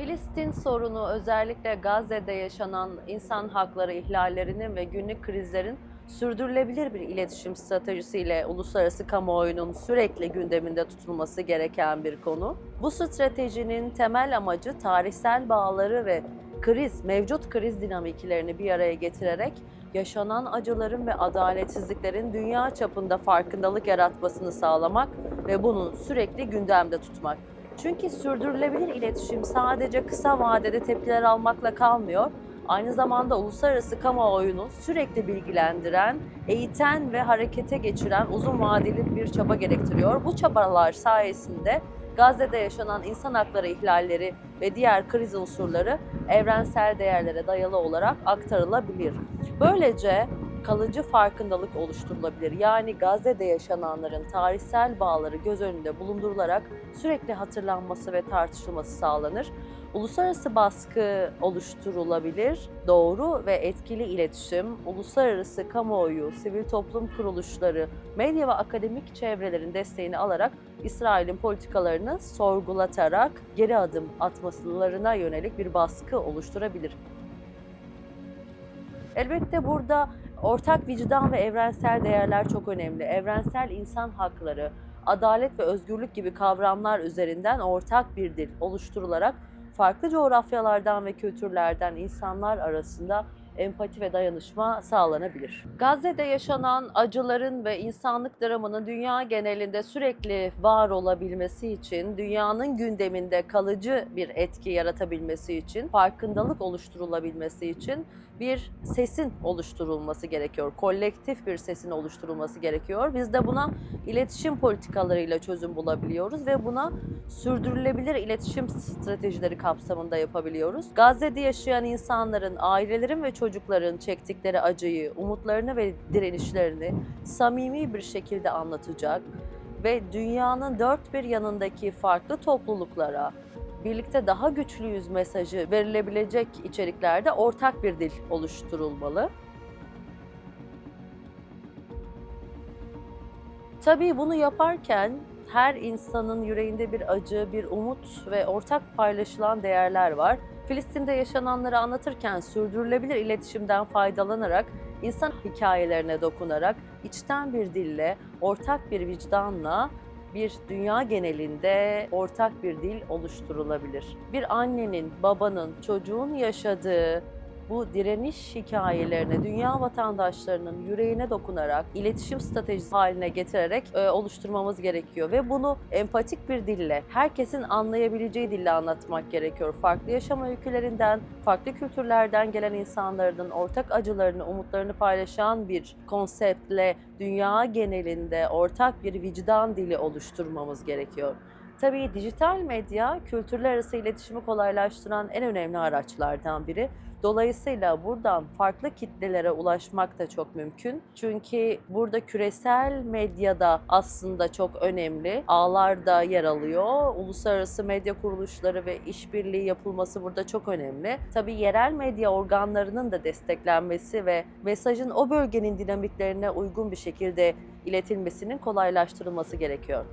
Filistin sorunu özellikle Gazze'de yaşanan insan hakları ihlallerinin ve günlük krizlerin sürdürülebilir bir iletişim stratejisiyle uluslararası kamuoyunun sürekli gündeminde tutulması gereken bir konu. Bu stratejinin temel amacı tarihsel bağları ve kriz, mevcut kriz dinamiklerini bir araya getirerek yaşanan acıların ve adaletsizliklerin dünya çapında farkındalık yaratmasını sağlamak ve bunu sürekli gündemde tutmak. Çünkü sürdürülebilir iletişim sadece kısa vadede tepkiler almakla kalmıyor. Aynı zamanda uluslararası kamuoyunu sürekli bilgilendiren, eğiten ve harekete geçiren uzun vadeli bir çaba gerektiriyor. Bu çabalar sayesinde Gazze'de yaşanan insan hakları ihlalleri ve diğer kriz unsurları evrensel değerlere dayalı olarak aktarılabilir. Böylece kalıcı farkındalık oluşturulabilir. Yani Gazze'de yaşananların tarihsel bağları göz önünde bulundurularak sürekli hatırlanması ve tartışılması sağlanır. Uluslararası baskı oluşturulabilir. Doğru ve etkili iletişim, uluslararası kamuoyu, sivil toplum kuruluşları, medya ve akademik çevrelerin desteğini alarak İsrail'in politikalarını sorgulatarak geri adım atmalarına yönelik bir baskı oluşturabilir. Elbette burada ortak vicdan ve evrensel değerler çok önemli. Evrensel insan hakları, adalet ve özgürlük gibi kavramlar üzerinden ortak bir dil oluşturularak farklı coğrafyalardan ve kültürlerden insanlar arasında empati ve dayanışma sağlanabilir. Gazze'de yaşanan acıların ve insanlık dramının dünya genelinde sürekli var olabilmesi için, dünyanın gündeminde kalıcı bir etki yaratabilmesi için, farkındalık oluşturulabilmesi için bir sesin oluşturulması gerekiyor. Kolektif bir sesin oluşturulması gerekiyor. Biz de buna iletişim politikalarıyla çözüm bulabiliyoruz ve buna sürdürülebilir iletişim stratejileri kapsamında yapabiliyoruz. Gazze'de yaşayan insanların, ailelerin ve çocukların çektikleri acıyı, umutlarını ve direnişlerini samimi bir şekilde anlatacak ve dünyanın dört bir yanındaki farklı topluluklara birlikte daha güçlüyüz mesajı verilebilecek içeriklerde ortak bir dil oluşturulmalı. Tabii bunu yaparken her insanın yüreğinde bir acı, bir umut ve ortak paylaşılan değerler var. Filistin'de yaşananları anlatırken sürdürülebilir iletişimden faydalanarak, insan hikayelerine dokunarak, içten bir dille, ortak bir vicdanla bir dünya genelinde ortak bir dil oluşturulabilir. Bir annenin, babanın, çocuğun yaşadığı bu direniş hikayelerini dünya vatandaşlarının yüreğine dokunarak iletişim stratejisi haline getirerek e, oluşturmamız gerekiyor ve bunu empatik bir dille, herkesin anlayabileceği dille anlatmak gerekiyor. Farklı yaşam öykülerinden, farklı kültürlerden gelen insanların ortak acılarını, umutlarını paylaşan bir konseptle dünya genelinde ortak bir vicdan dili oluşturmamız gerekiyor. Tabii dijital medya kültürler arası iletişimi kolaylaştıran en önemli araçlardan biri. Dolayısıyla buradan farklı kitlelere ulaşmak da çok mümkün. Çünkü burada küresel medyada aslında çok önemli. Ağlar da yer alıyor. Uluslararası medya kuruluşları ve işbirliği yapılması burada çok önemli. Tabii yerel medya organlarının da desteklenmesi ve mesajın o bölgenin dinamiklerine uygun bir şekilde iletilmesinin kolaylaştırılması gerekiyor.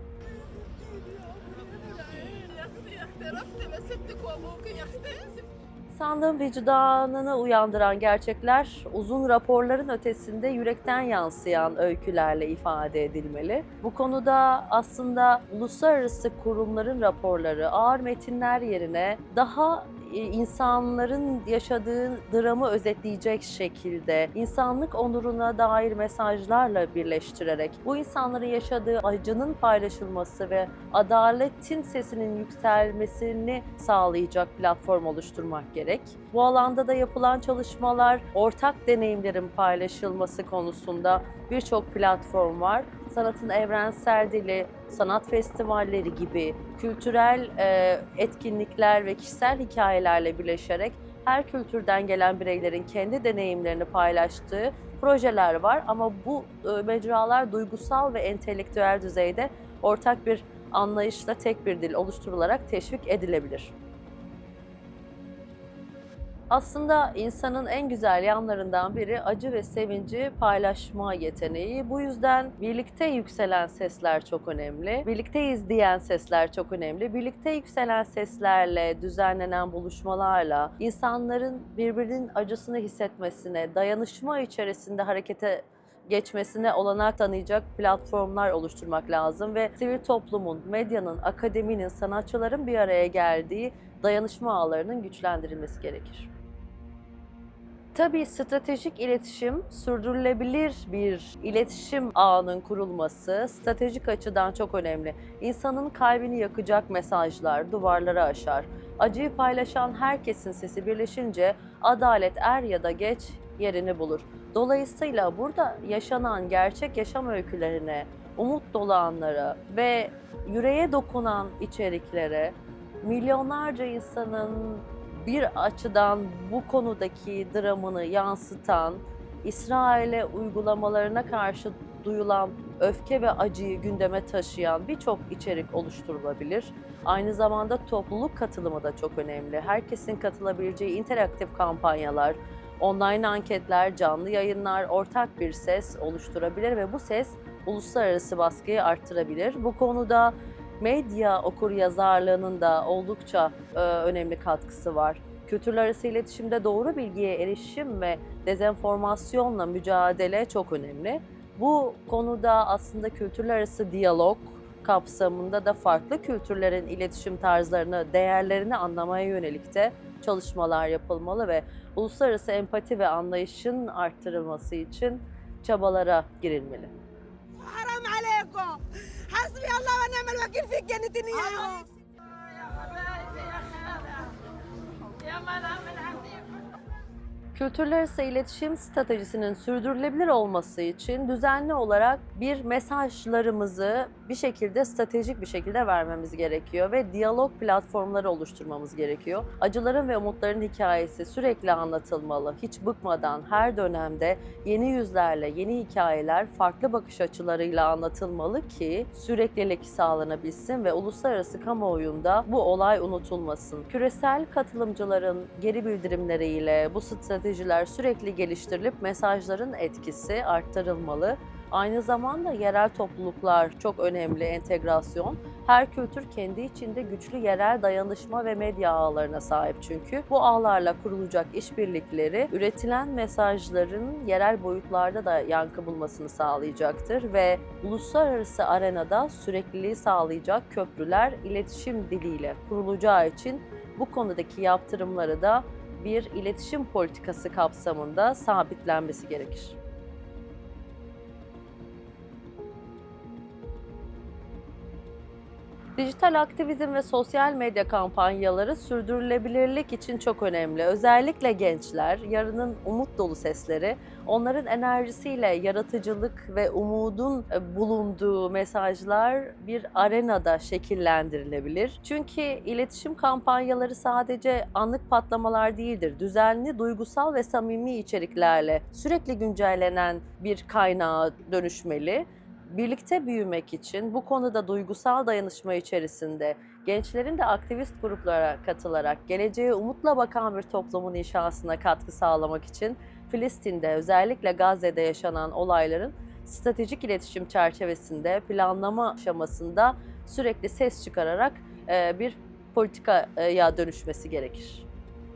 Sandığın vicdanını uyandıran gerçekler uzun raporların ötesinde yürekten yansıyan öykülerle ifade edilmeli. Bu konuda aslında uluslararası kurumların raporları ağır metinler yerine daha insanların yaşadığı dramı özetleyecek şekilde insanlık onuruna dair mesajlarla birleştirerek bu insanların yaşadığı acının paylaşılması ve adaletin sesinin yükselmesini sağlayacak platform oluşturmak gerek. Bu alanda da yapılan çalışmalar ortak deneyimlerin paylaşılması konusunda birçok platform var. Sanatın evrensel dili, sanat festivalleri gibi kültürel e, etkinlikler ve kişisel hikayelerle birleşerek her kültürden gelen bireylerin kendi deneyimlerini paylaştığı projeler var ama bu e, mecralar duygusal ve entelektüel düzeyde ortak bir anlayışla tek bir dil oluşturularak teşvik edilebilir. Aslında insanın en güzel yanlarından biri acı ve sevinci paylaşma yeteneği. Bu yüzden birlikte yükselen sesler çok önemli. Birlikteyiz diyen sesler çok önemli. Birlikte yükselen seslerle, düzenlenen buluşmalarla insanların birbirinin acısını hissetmesine, dayanışma içerisinde harekete geçmesine olanak tanıyacak platformlar oluşturmak lazım ve sivil toplumun, medyanın, akademinin, sanatçıların bir araya geldiği dayanışma ağlarının güçlendirilmesi gerekir. Tabii stratejik iletişim, sürdürülebilir bir iletişim ağının kurulması stratejik açıdan çok önemli. İnsanın kalbini yakacak mesajlar duvarları aşar. Acıyı paylaşan herkesin sesi birleşince adalet er ya da geç yerini bulur. Dolayısıyla burada yaşanan gerçek yaşam öykülerine, umut dolu anlara ve yüreğe dokunan içeriklere milyonlarca insanın bir açıdan bu konudaki dramını yansıtan, İsrail'e uygulamalarına karşı duyulan öfke ve acıyı gündeme taşıyan birçok içerik oluşturulabilir. Aynı zamanda topluluk katılımı da çok önemli. Herkesin katılabileceği interaktif kampanyalar, online anketler, canlı yayınlar ortak bir ses oluşturabilir ve bu ses uluslararası baskıyı arttırabilir. Bu konuda medya okur yazarlığının da oldukça e, önemli katkısı var. Kültürler arası iletişimde doğru bilgiye erişim ve dezenformasyonla mücadele çok önemli. Bu konuda aslında kültürler arası diyalog kapsamında da farklı kültürlerin iletişim tarzlarını, değerlerini anlamaya yönelik de çalışmalar yapılmalı ve uluslararası empati ve anlayışın arttırılması için çabalara girilmeli. من عندكم Kültürler arası iletişim stratejisinin sürdürülebilir olması için düzenli olarak bir mesajlarımızı bir şekilde stratejik bir şekilde vermemiz gerekiyor ve diyalog platformları oluşturmamız gerekiyor. Acıların ve umutların hikayesi sürekli anlatılmalı. Hiç bıkmadan her dönemde yeni yüzlerle, yeni hikayeler farklı bakış açılarıyla anlatılmalı ki süreklilik sağlanabilsin ve uluslararası kamuoyunda bu olay unutulmasın. Küresel katılımcıların geri bildirimleriyle bu stratejiler sürekli geliştirilip mesajların etkisi arttırılmalı. Aynı zamanda yerel topluluklar çok önemli entegrasyon. Her kültür kendi içinde güçlü yerel dayanışma ve medya ağlarına sahip çünkü. Bu ağlarla kurulacak işbirlikleri üretilen mesajların yerel boyutlarda da yankı bulmasını sağlayacaktır ve uluslararası arenada sürekliliği sağlayacak köprüler iletişim diliyle kurulacağı için bu konudaki yaptırımları da bir iletişim politikası kapsamında sabitlenmesi gerekir. Dijital aktivizm ve sosyal medya kampanyaları sürdürülebilirlik için çok önemli. Özellikle gençler, yarının umut dolu sesleri, onların enerjisiyle yaratıcılık ve umudun e, bulunduğu mesajlar bir arenada şekillendirilebilir. Çünkü iletişim kampanyaları sadece anlık patlamalar değildir. Düzenli, duygusal ve samimi içeriklerle sürekli güncellenen bir kaynağa dönüşmeli birlikte büyümek için bu konuda duygusal dayanışma içerisinde gençlerin de aktivist gruplara katılarak geleceğe umutla bakan bir toplumun inşasına katkı sağlamak için Filistin'de özellikle Gazze'de yaşanan olayların stratejik iletişim çerçevesinde planlama aşamasında sürekli ses çıkararak bir politikaya dönüşmesi gerekir.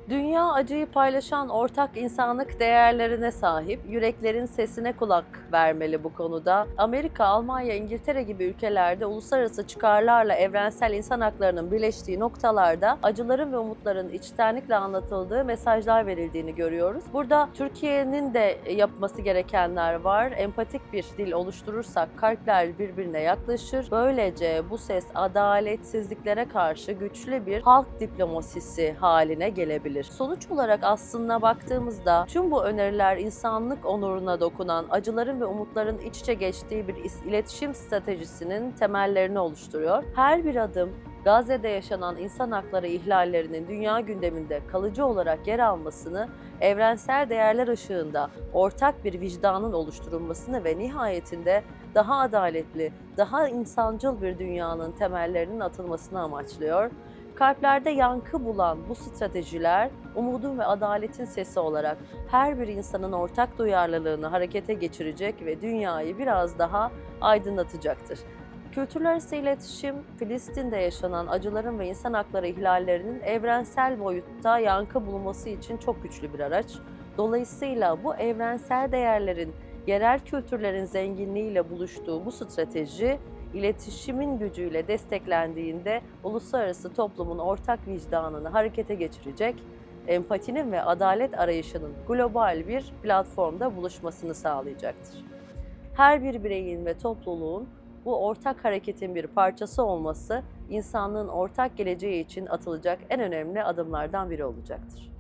Dünya acıyı paylaşan ortak insanlık değerlerine sahip, yüreklerin sesine kulak vermeli bu konuda. Amerika, Almanya, İngiltere gibi ülkelerde uluslararası çıkarlarla evrensel insan haklarının birleştiği noktalarda acıların ve umutların içtenlikle anlatıldığı mesajlar verildiğini görüyoruz. Burada Türkiye'nin de yapması gerekenler var. Empatik bir dil oluşturursak kalpler birbirine yaklaşır. Böylece bu ses adaletsizliklere karşı güçlü bir halk diplomasisi haline gelebilir. Sonuç olarak aslında baktığımızda tüm bu öneriler insanlık onuruna dokunan acıların ve umutların iç içe geçtiği bir iletişim stratejisinin temellerini oluşturuyor. Her bir adım Gazze'de yaşanan insan hakları ihlallerinin dünya gündeminde kalıcı olarak yer almasını, evrensel değerler ışığında ortak bir vicdanın oluşturulmasını ve nihayetinde daha adaletli, daha insancıl bir dünyanın temellerinin atılmasını amaçlıyor. Kalplerde yankı bulan bu stratejiler umudun ve adaletin sesi olarak her bir insanın ortak duyarlılığını harekete geçirecek ve dünyayı biraz daha aydınlatacaktır. Kültürler arası iletişim, Filistin'de yaşanan acıların ve insan hakları ihlallerinin evrensel boyutta yankı bulunması için çok güçlü bir araç. Dolayısıyla bu evrensel değerlerin yerel kültürlerin zenginliğiyle buluştuğu bu strateji iletişimin gücüyle desteklendiğinde uluslararası toplumun ortak vicdanını harekete geçirecek, empatinin ve adalet arayışının global bir platformda buluşmasını sağlayacaktır. Her bir bireyin ve topluluğun bu ortak hareketin bir parçası olması insanlığın ortak geleceği için atılacak en önemli adımlardan biri olacaktır.